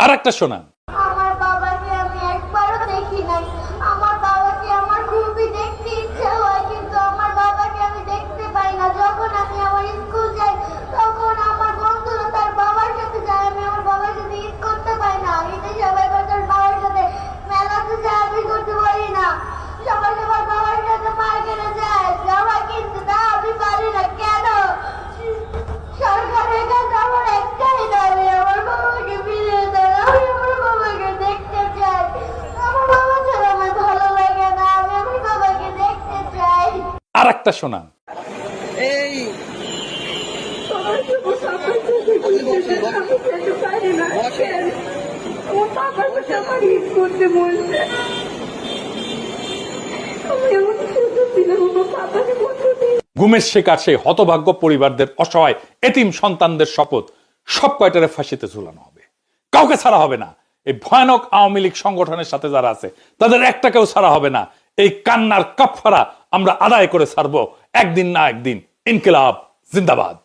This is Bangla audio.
আর একটা শোনান। আর একটা শোনান। এই গুমের শিকার সেই হতভাগ্য পরিবারদের অসহায় এতিম সন্তানদের শপথ সব কয়টারে ফাঁসিতে ঝুলানো হবে? কাউকে ছাড়া হবে না। এই ভয়ানক আওয়ামী লীগ সংগঠনের সাথে যারা আছে তাদের একটা কেউ ছাড়া হবে না। এই কান্নার কাপড়া আমরা আদায় করে সারব একদিন না একদিন। ইনকিলাব জিন্দাবাদ।